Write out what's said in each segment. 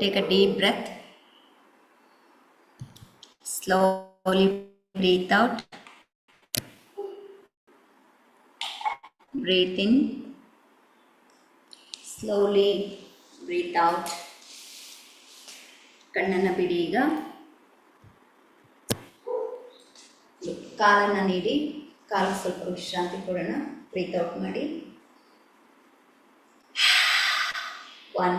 Take a deep breath. Slowly breathe out. Breathe in. Slowly breathe out. ಕಣ್ಣನ್ನು ಬಿಡಿ ಈಗ ಕಾಲನ್ನು ನೀಡಿ ಕಾಲಿಗೆ ಸ್ವಲ್ಪ ವಿಶ್ರಾಂತಿ ಕೊಡೋಣ ಬ್ರೀತ್ ಔಟ್ ಮಾಡಿ one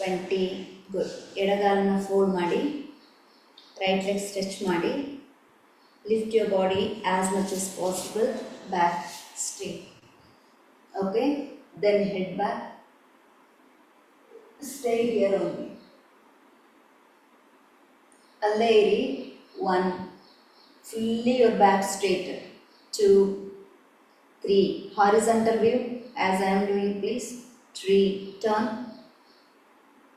ಟ್ವೆಂಟಿ ಗುಡ್ ಎಡಗಾಲನ್ನ ಫೋಲ್ಡ್ ಮಾಡಿ ರೈಟ್ ಲೆಗ್ ಸ್ಟ್ರೆಚ್ ಮಾಡಿ lift your body as much as possible back straight okay then head back stay here only ಅಲ್ಲೇ ಇರಿ one fully your back straight two three horizontal view as I am doing please three turn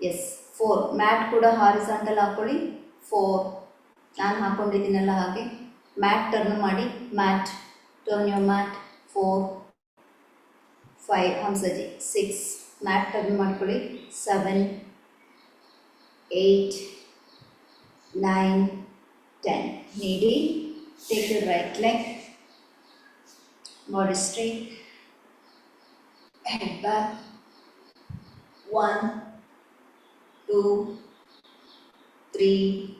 S four mat ಕೂಡ horizontal ಹಾಕ್ಕೊಳ್ಳಿ four ನಾನು ಹಾಕ್ಕೊಂಡಿದ್ದೀನಲ್ಲ ಹಾಗೆ mat turn ಮಾಡಿ mat turn your mat four five ಹಂಸಜಿ six mat turn ಮಾಡ್ಕೊಳ್ಳಿ seven eight nine ten ನೀಡಿ take your right leg body straight head back one two three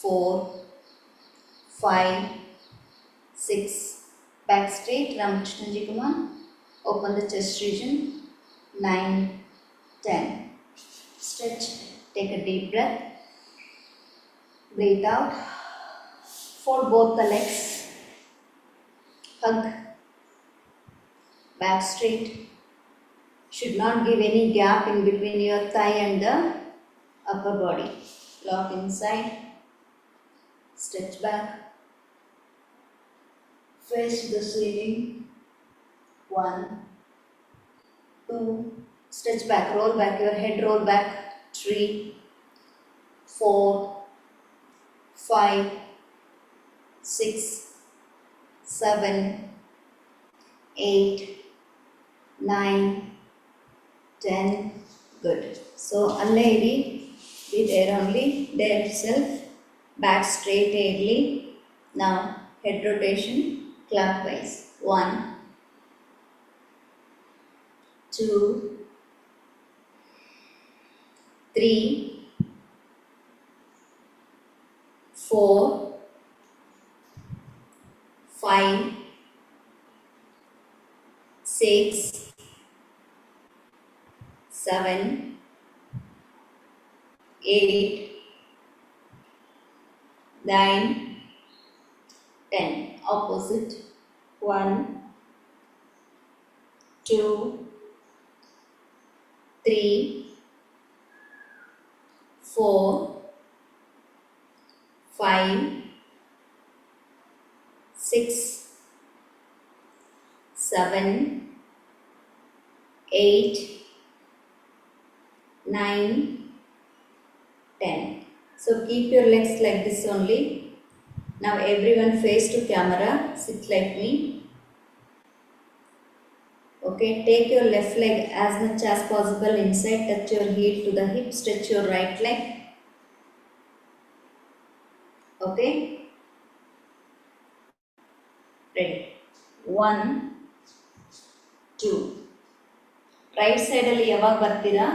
four five six. Back straight Ramakrishna ji open the chest region. Nine ten. Stretch. Take a deep breath. Breathe out. Fold both the legs. Hug. Back straight should not give any gap in between your thigh and the upper body. Lock inside. Stretch back. Face the ceiling. One. Two. Stretch back. Roll back your head. Roll back. Three. Four. Five. Six. Seven. Eight. Nine 10 good. So alladi be there only there itself back straight aidly now head rotation clockwise. One two three four five six seven, eight, nine, ten. Opposite. One, two, three, four, five, six, seven, eight, nine, ten. So keep your legs like this only. Now everyone face to camera, sit like me. Okay, take your left leg as much as possible inside, touch your heel to the hip, stretch your right leg. Okay. Ready one two right ಸೈಡಲ್ಲಿ ಯಾವಾಗ ಬರ್ತೀರಾ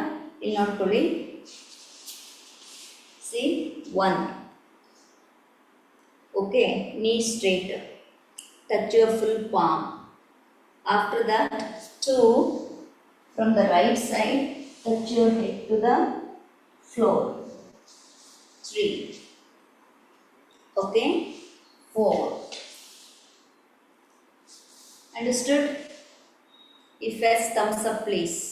in our correlate. See 1. Okay, knee straight. Touch your full palm. After that, 2. From the right side, touch your head to the floor. 3. Okay, 4. Understood? If yes, thumbs up please.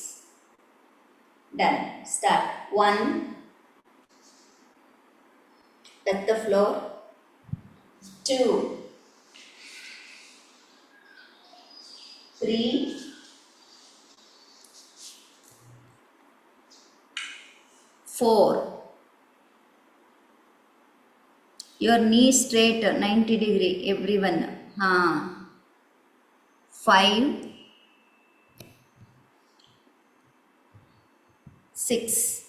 Done. Start. One. Touch the floor. Two. Three. Four. Your knee straight 90 degree everyone. Huh. Five. Six.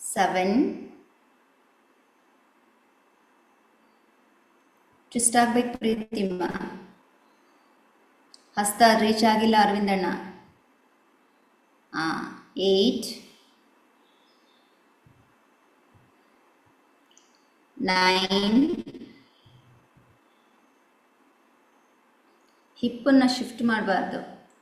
Seven. To start by ಪ್ರೀತಿಮ್ಮ ಹಸ್ತ reach ಆಗಿಲ್ಲ ಅರವಿಂದಣ್ಣ ಹಾಂ eight nine ಹಿಪ್ಪನ್ನು shift ಮಾಡಬಾರ್ದು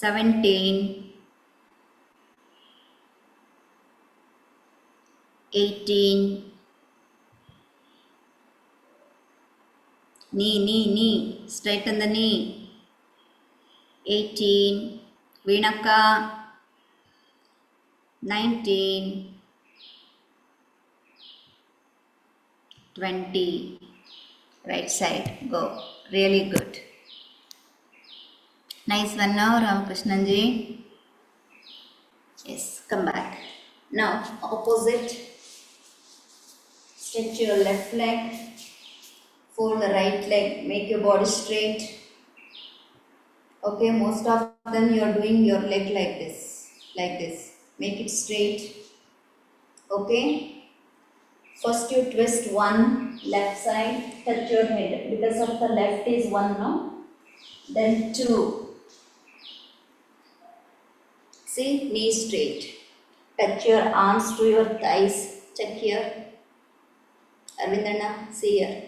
seventeen, eighteen, knee, knee, knee, straighten the knee. 18, Vinaka. 19, 20, right side, go. Really good. Nice one now, Ramakrishnan ji. Yes, come back. Now, opposite. Stretch your left leg. Fold the right leg, make your body straight. Okay, most of them you are doing your leg like this, like this. Make it straight. Okay. First you twist one left side, touch your head because of the left is one now. Then two. See, knee straight. Touch your arms to your thighs. Check here. Arvindana, see here.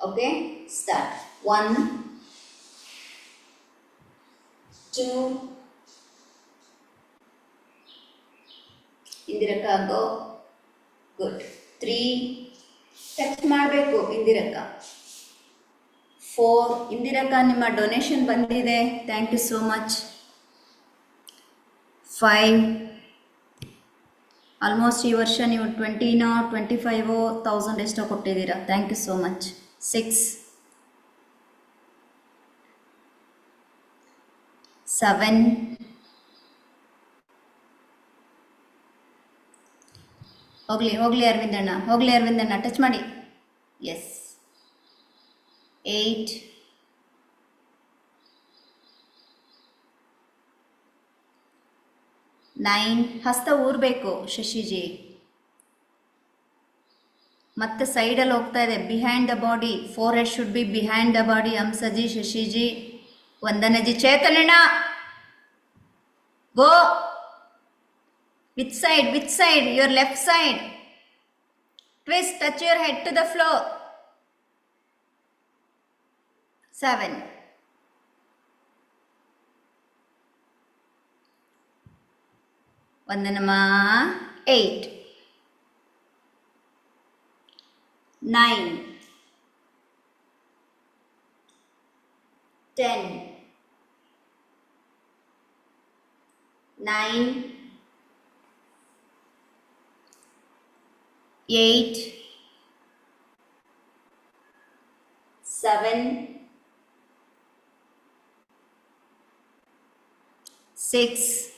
Okay, start. One, two, ಇಂದಿರಕ್ಕ go good three touch ಮಾಡಬೇಕು ಇಂದಿರಕ್ಕ four ಇಂದಿರಕ್ಕ ನಿಮ್ಮ donation ಬಂದಿದೆ thank you so much five almost ಈ ವರ್ಷ ನೀವು ಟ್ವೆಂಟಿನೋ twenty ಫೈವೋ ತೌಸಂಡ್ ಎಷ್ಟೋ ಕೊಟ್ಟಿದ್ದೀರಾ. Thank you so much six seven ಹೋಗ್ಲಿ ಹೋಗ್ಲಿ ಅರವಿಂದಣ್ಣ ಹೋಗ್ಲಿ ಅರವಿಂದಣ್ಣ ಟಚ್ ಮಾಡಿ. ಎಸ್ ಏಯ್ಟ್ ನೈನ್ ಹಸ್ತ ಊರಬೇಕು ಶಶಿಜಿ. ಮತ್ತೆ ಸೈಡಲ್ಲಿ ಹೋಗ್ತಾ ಇದೆ. Behind the body four head should be behind the body Hamsaji Shashiji Vandanaji ಚೇತನಣ್ಣ! Go! With side with side, your left side. Twist touch your head to the floor seven One eight. Nine. Eight. nine ten nine eight seven six.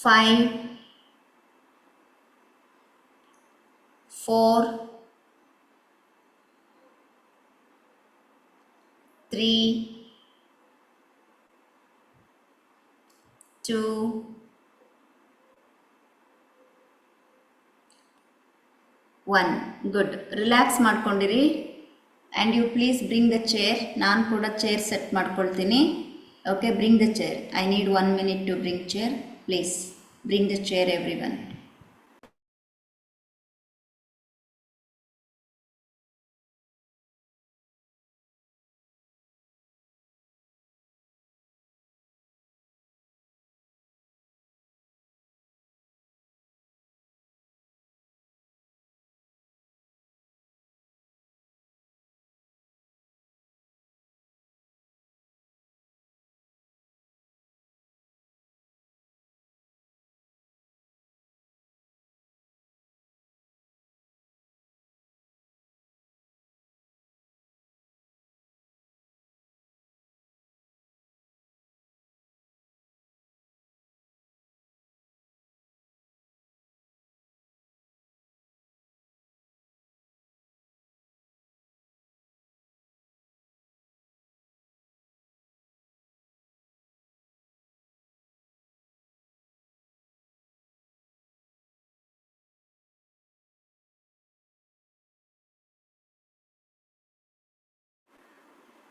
five, four, three, two, one good relax ಮಾಡ್ಕೊಂಡಿರಿ and you please bring the chair ನಾನು ಕೂಡ chair set ಮಾಡ್ಕೊಳ್ತೀನಿ okay bring the chair I need one minute to bring chair Please bring the chair everyone.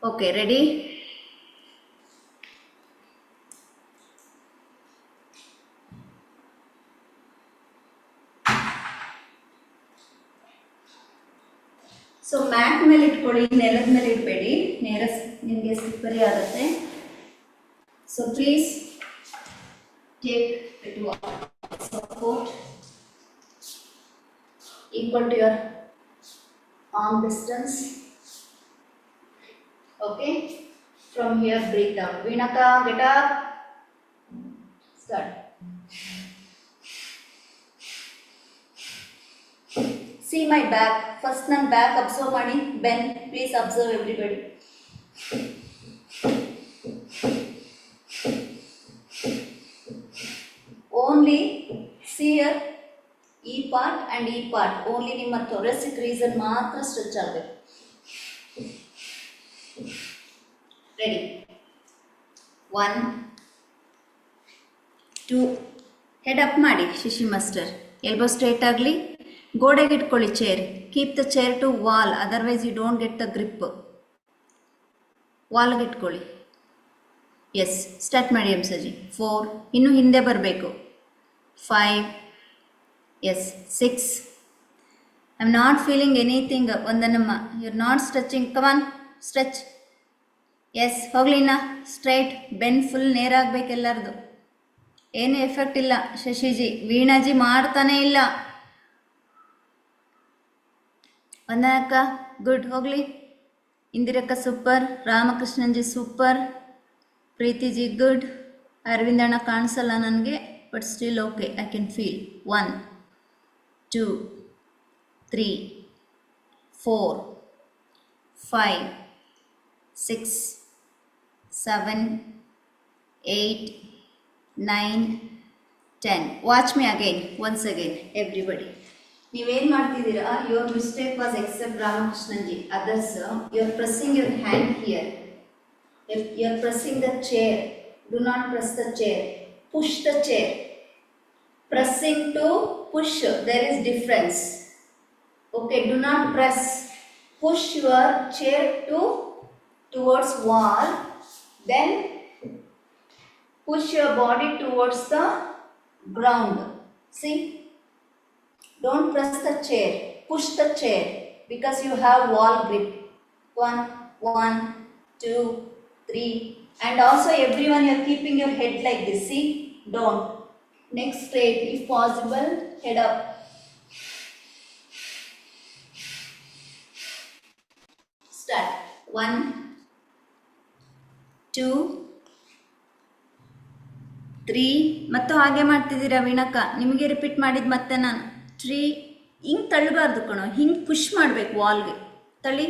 One okay ready so mat ಮೇಲೆ ಇಟ್ಕೊಳ್ಳಿ ನೆಲದ ಮೇಲೆ ಇಡಬೇಡಿ ನೇರ ನಿಮಗೆ ಸ್ಲಿಪ್ಪರಿ ಆಗುತ್ತೆ so please take it support equal to your arm distance. Okay, from here breathe down. Vinaka, get up. Start. See my back. First ನನ್ನ back observe ಮಾಡಿ. Ben, please observe everybody. Only see your ಈ part and ಈ part only ನಿಮ್ಮ ಥೊರೆಸಿಕ್ reason ಮಾತ್ರ stretch ಆಗಬೇಕು ready one two head up ಮಾಡಿ, ಶಿಶಿ master elbow straight ಆಗಲಿ. ಗೋಡೆಗೆ ಇಟ್ಕೊಳ್ಳಿ chair keep the chair to wall otherwise you don't get the grip ವಾಲ್ಗೆ ಇಟ್ಕೊಳ್ಳಿ. ಎಸ್ ಸ್ಟಾರ್ಟ್ ಮಾಡಿ ಎಂ ಸಜಿ ಫೋರ್ ಇನ್ನು ಹಿಂದೆ ಬರಬೇಕು. Five yes six I am not feeling anything ಒಂದನ್ನಮ್ಮ you're not stretching come on stretch. Yes ಹೋಗ್ಲಿನ straight, ಬೆನ್ full ನೇರಾಗಬೇಕು ಎಲ್ಲರದು. ಏನು ಎಫೆಕ್ಟ್ ಇಲ್ಲ. ಶಶಿಜಿ, ವೀಣಾಜಿ ಮಾಡ್ತಾನೇ ಇಲ್ಲ. ವಂದನಕ್ಕ ಗುಡ್, ಹೋಗ್ಲಿ. ಇಂದಿರಕ್ಕ super, Ramakrishnanji super. Preethiji good. ಅರವಿಂದಣ್ಣ ಕಾಣಿಸಲ್ಲ ನನಗೆ, but still okay, I can feel. One, two, three, four, five Six seven eight nine ten watch me again once again everybody ನೀವೇನು ಮಾಡ್ತಿದ್ದೀರಾ your mistake was except Ramakrishnanji others you are pressing your hand here If you are pressing the chair, do not press the chair. Push the chair. Pressing to push, there is difference. Okay, do not press. Push your chair to towards wall. Then push your body towards the ground. See? Don't press the chair. Push the chair because you have wall grip. One, one, two, three, and also everyone you're keeping your head like this. See, don't. Next straight, if possible, head up. Start. One, two, three ಮತ್ತು ಹಾಗೆ ಮಾಡ್ತಿದ್ದೀರಾ ವೀಣಕ್ಕ ನಿಮಗೆ repeat ಮಾಡಿದ್ದು ಮತ್ತೆ ನಾನು. Three ಹಿಂಗೆ ತಳ್ಳಬಾರ್ದು ಕಣೋ. ಹಿಂಗೆ ಪುಷ್ ಮಾಡಬೇಕು ವಾಲ್ಗೆ ತಳ್ಳಿ.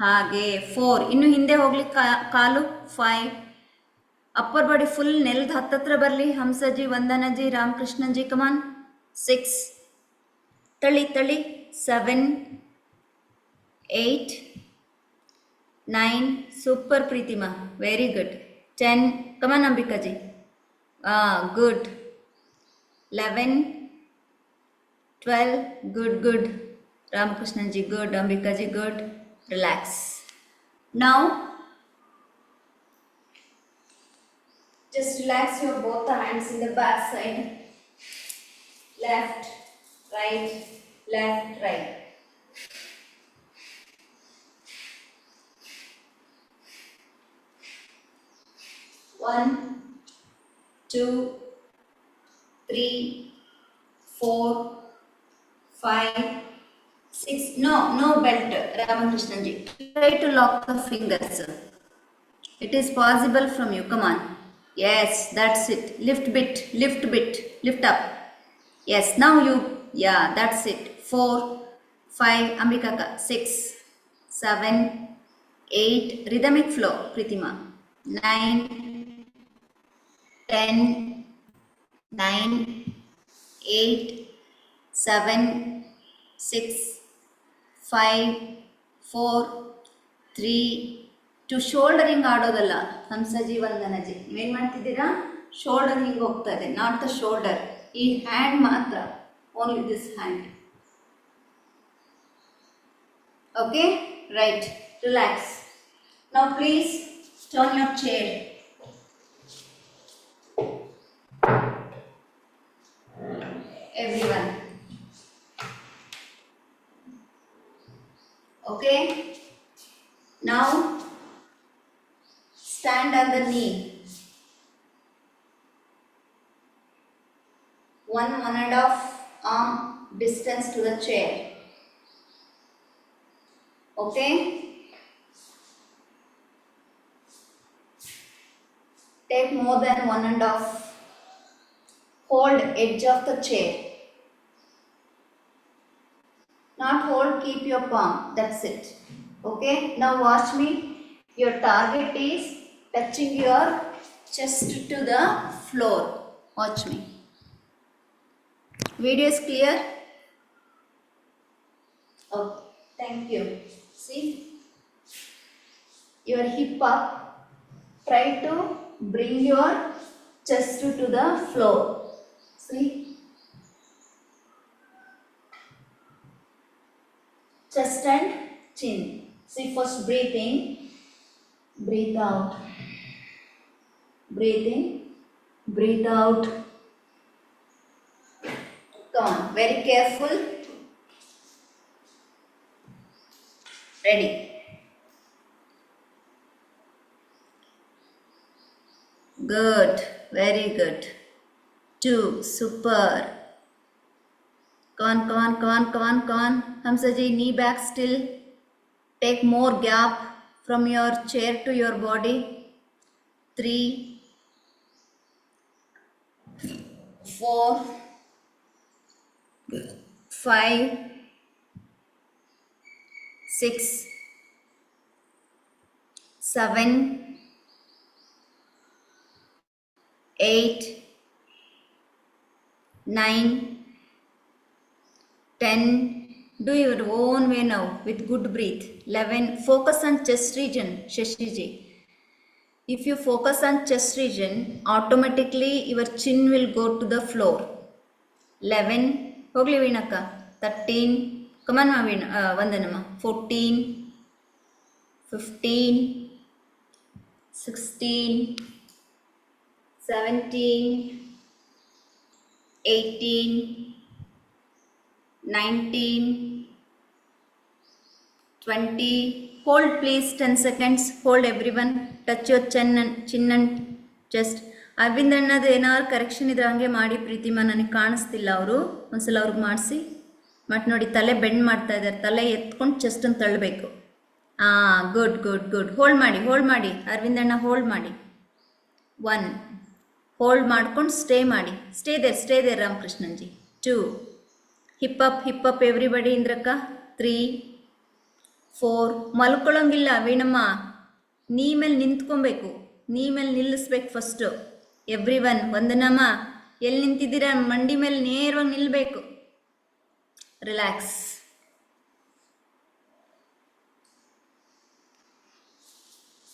ಹಾಗೆ. ಫೋರ್ ಇನ್ನು ಹಿಂದೆ ಹೋಗ್ಲಿಕ್ಕೆ ಕಾಲು. ಫೈವ್ ಅಪ್ಪರ್ ಬಾಡಿ ಫುಲ್ ನೆಲದ ಹತ್ತತ್ರ ಬರಲಿ. ಹಂಸಜಿ ವಂದನಜಿ ರಾಮಕೃಷ್ಣಜಿ ಕಮಾನ್ ಸಿಕ್ಸ್ ತಳ್ಳಿ ತಳ್ಳಿ. Seven eight nine super Pritima very good ten come on Ambika ji good eleven twelve good good Ramakrishnan ji good Ambika ji good relax now just relax your both hands in the back side left right left right One, two, three, four, five, six. No, no belt, Ramakrishnanji. Try to lock the fingers. It is possible from you. Come on. Yes, that's it. Lift bit, lift bit, lift up. Yes, now you. Yeah, that's it. Four, five, Ambikaka. Six, seven, eight. Rhythmic flow, Pritima. Nine, ten, nine, eight, seven, six, five, four, three two shouldering ಆಡೋದಲ್ಲ ನಮ್ಮ ಸಜೀವಂದನಜಿ ನೀವೇನು ಮಾಡ್ತಿದ್ದೀರಾ? Shoulder ಹಿಂಗೆ ಹೋಗ್ತಾ ಇದೆ not the shoulder ಈ hand ಮಾತ್ರ only this hand okay right relax ನಾವು please turn your chair okay now stand on the knee. One one and a half arm distance to the chair. Okay? Take more than one and a half. Hold edge of the chair not hold keep your palm. That's it. Okay? Now watch me. Your target is touching your chest to the floor. Watch me. Video is clear? Okay thank you. See? Your hip up. Try to bring your chest to the floor. See chest and chin. See, first breathe in, breathe out. Breathe in, breathe out. Come very careful. Ready. Good, very good. Two, super. कौन कौन कौन कौन कौन? हम सजे knee back still take more gap from your chair to your body three four five six seven eight nine 10 do your own way now with good breath 11 focus on chest region shashiji if you focus on chest region automatically your chin will go to the floor 11 ಹೋಗ್ಲಿ ವೀಣಕ್ಕ 13 come on ಮಾ ವೀಣ ಆ, ವಂದನಮ್ಮ 14 15 16 17 18 19 20 hold please 10 seconds. Hold everyone. Touch your chin and chin and chest. Aravind ಏನಾದ್ರು correction ಇದ್ರೆ ಹಂಗೆ ಮಾಡಿ ಪ್ರೀತಿಮಾ ನನಗೆ ಕಾಣಿಸ್ತಿಲ್ಲ ಅವರು. ಒಂದ್ಸಲ ಅವ್ರಿಗೆ ಮಾಡಿಸಿ. ಮತ್ತು ನೋಡಿ ತಲೆ ಬೆಂಡ್ ಮಾಡ್ತಾ ಇದ್ದಾರೆ ತಲೆ ಎತ್ಕೊಂಡು ಚೆಸ್ಟನ್ನು ತಳ್ಳಬೇಕು ಹಾಂ ಗುಡ್ ಗುಡ್ ಗುಡ್ ಹೋಲ್ಡ್ ಮಾಡಿ ಹೋಲ್ಡ್ ಮಾಡಿ. ಅರವಿಂದ್ ಹೋಲ್ಡ್ ಮಾಡಿ. ಒನ್ ಹೋಲ್ಡ್ ಮಾಡ್ಕೊಂಡು ಸ್ಟೇ ಮಾಡಿ. Stay there stay there Ramakrishnanji two hip up hip up everybody ಇಂದ್ರಕ್ಕ. Three four ಮಲ್ಕೊಳ್ಳೋಂಗಿಲ್ಲ ವೀಣಮ್ಮ. ನೀ ಮೇಲೆ ನಿಂತ್ಕೊಬೇಕು. ನೀ ಮೇಲೆ ನಿಲ್ಲಿಸ್ಬೇಕು ಫಸ್ಟು ಎವ್ರಿ ಒನ್ ವಂದನಮ್ಮ. ಎಲ್ಲಿ ನಿಂತಿದ್ದೀರಾ? ಮಂಡಿ ಮೇಲೆ ನೇರವಾಗಿ ನಿಲ್ಲಬೇಕು relax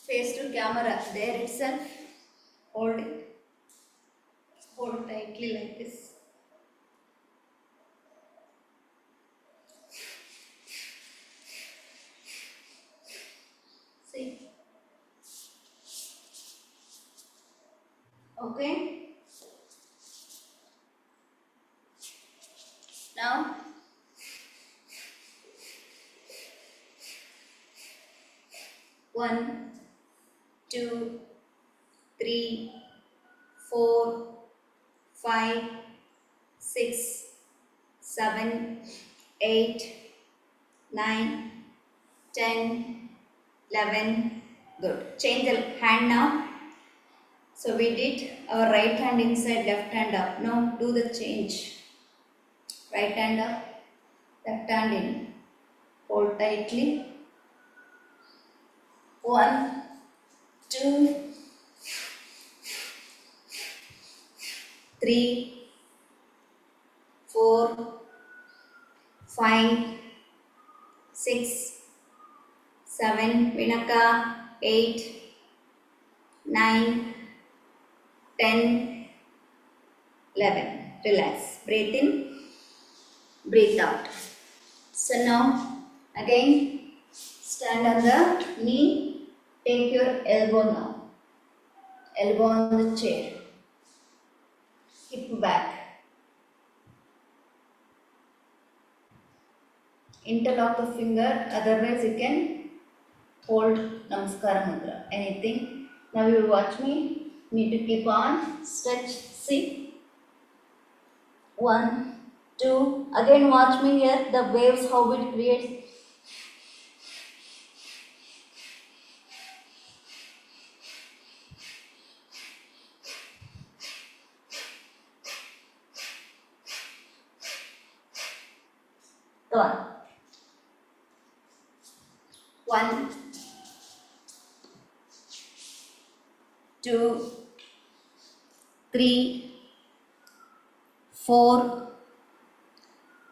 face to camera there it's hold hold tightly like tightly Okay. Now, one, two, three, four, five, six, seven, eight, nine, ten, eleven. Good. Change the hand now. So we did our right hand inside, left hand up. Now do the change. Right hand up, left hand in. Hold tightly. One, two, three, four, five, six, seven, Vinaka, eight, nine, ten, eleven. Relax. Breathe in, breathe out. So now again stand on the knee. Take your elbow now. Elbow on the chair. Hip back. Interlock the finger, otherwise you can hold Namaskara Mudra. Anything. Now you watch me. Need to keep on. Stretch. See. One, two. Again watch me here. The waves how it creates. On. One, two, three, four,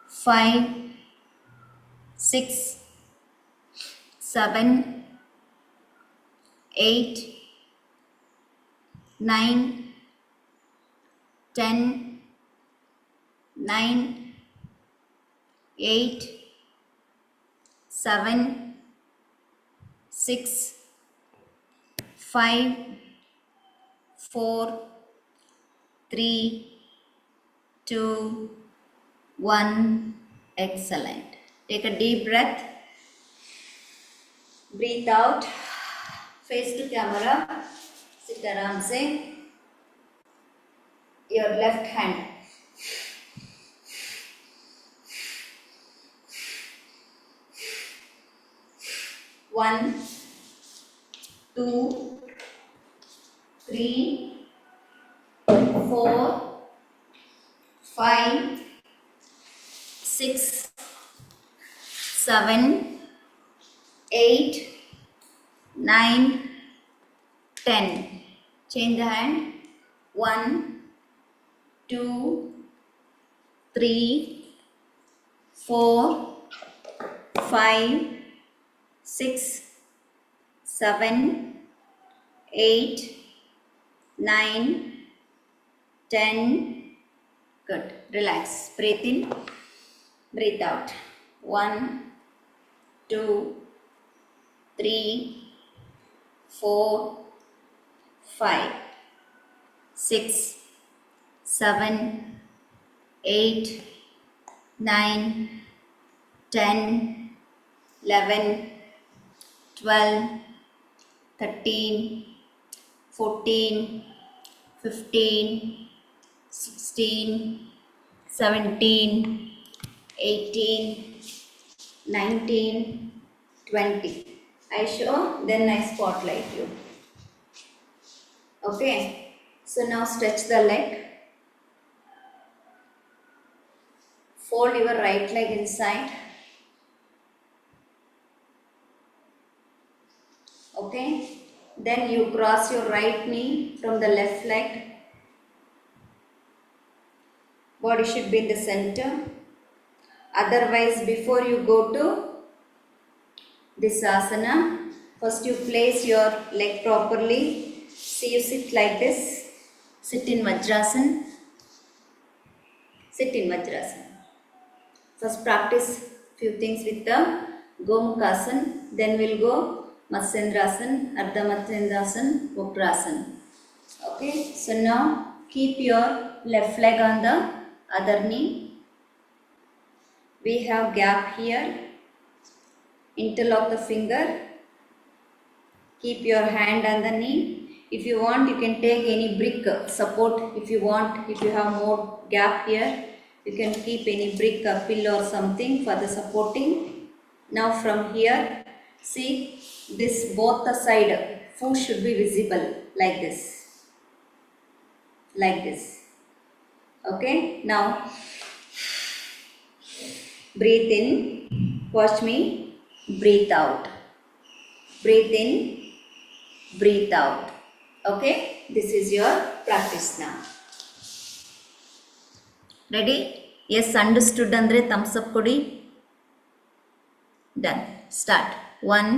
five, six, seven, eight, nine, ten, nine, eight, seven, six, five, four, three, two, one. Excellent. Take a deep breath. Breathe out. Face to camera. Sit around. Say your left hand. One, two, three, four, five, six, seven, eight, nine, ten. Change the hand. One, two, three, four, five, six, seven, eight, nine, ten. Good. Relax. Breathe in, breathe out. One, two, three, four, five, six, seven, eight, nine, ten, eleven, twelve, thirteen, fourteen, fifteen, sixteen, seventeen, eighteen, nineteen, twenty. I show, then I spotlight you. Okay, so now stretch the leg. Fold your right leg inside. Okay, then you cross your right knee from the left leg. Body should be in the center. Otherwise, before you go to this asana, first you place your leg properly. See, you sit like this. Sit in Vajrasana. Sit in Vajrasana. First practice few things with the Gomukhasan. Then we'll go Matsyendrasan, Ardha Matsyendrasan, Vukrasan. Okay, so now keep your left leg on the other knee. we have gap here. Interlock the finger. Keep your hand on the knee. If you want you can take any brick uh, support if you want. If you have more gap here you can keep any brick or pillow or something for the supporting. Now from here see this both the side foot should be visible like this. Like this okay now breathe in watch me breathe out breathe in breathe out okay this is your practice now ready yes understood ಅಂದ್ರೆ thumbs up ಕೊಡಿ done start one